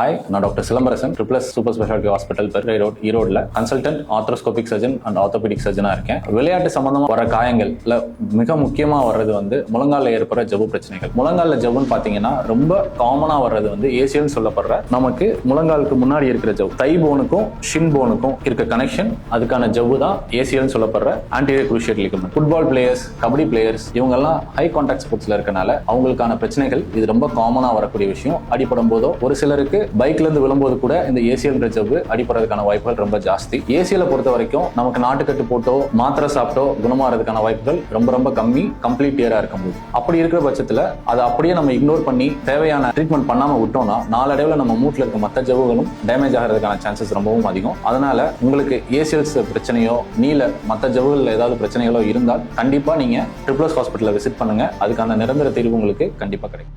Hi நான் doctor Silambarasan. Triplus super speciality hospital பெருகை road ஈரோடில். Consultant arthroscopic surgeon and orthopaedic சர்ஜனாக இருக்கேன். விளையாட்டு சம்மந்தமாக வர காயங்கள்ல மிக முக்கியமாக வர்றது வந்து முழங்கால ஏற்படுற ஜபு பிரச்சனைகள். முழங்காலில் ஜபுன்னு பார்த்தீங்கன்னா ரொம்ப காமனாக வர்றது வந்து ஏசியல் சொல்லப்படுற நமக்கு முழங்காலுக்கு முன்னாடி இருக்கிற ஜவு தை போனுக்கும் ஷின் போனுக்கும் இருக்க கனெக்ஷன் அதுக்கான ஜவ்வு தான் ஏசியல் சொல்லப்படுற anterior cruciate ligament football players kabaddi players இவங்கெல்லாம் ஹை கான்டாக்ட் ஸ்போர்ட்ஸில் இருக்கனால அவங்களுக்கான பிரச்சனைகள் இது ரொம்ப காமனாக வரக்கூடிய விஷயம். அடிப்படும் போதோ ஒரு சிலருக்கு பைக்ல இருந்து விழும்போது கூட இந்த ஏசியல் ஜவ்வு அடிப்படுறதுக்கான வாய்ப்புகள் ரொம்ப ஜாஸ்தி. ஏசியல பொறுத்த வரைக்கும் நமக்கு நாட்டுக்கட்டு போட்டோ மாத்திரை சாப்பிட்டோ குணமாறதுக்கான வாய்ப்புகள் ரொம்ப ரொம்ப கம்மி கம்ப்ளீட் இயரா இருக்கும்போது அப்படி இருக்கிற பட்சத்துல அதை அப்படியே நம்ம இக்னோர் பண்ணி தேவையான ட்ரீட்மெண்ட் பண்ணாம விட்டோம்னா நாளடைவில் நம்ம மூட்டில் இருக்க மற்ற ஜவ்வுகளும் டேமேஜ் ஆகிறதுக்கான சான்சஸ் ரொம்பவும் அதிகம். அதனால உங்களுக்கு ஏசியல்ஸ் பிரச்சனையோ நீல மற்ற ஜவ்வுகளில் ஏதாவது பிரச்சனைகளோ இருந்தால் கண்டிப்பா நீங்க ட்ரிப்ளஸ் ஹாஸ்பிட்டலில் விசிட் பண்ணுங்க. அதுக்கான நிரந்தர தீர்வு உங்களுக்கு கண்டிப்பா கிடைக்கும்.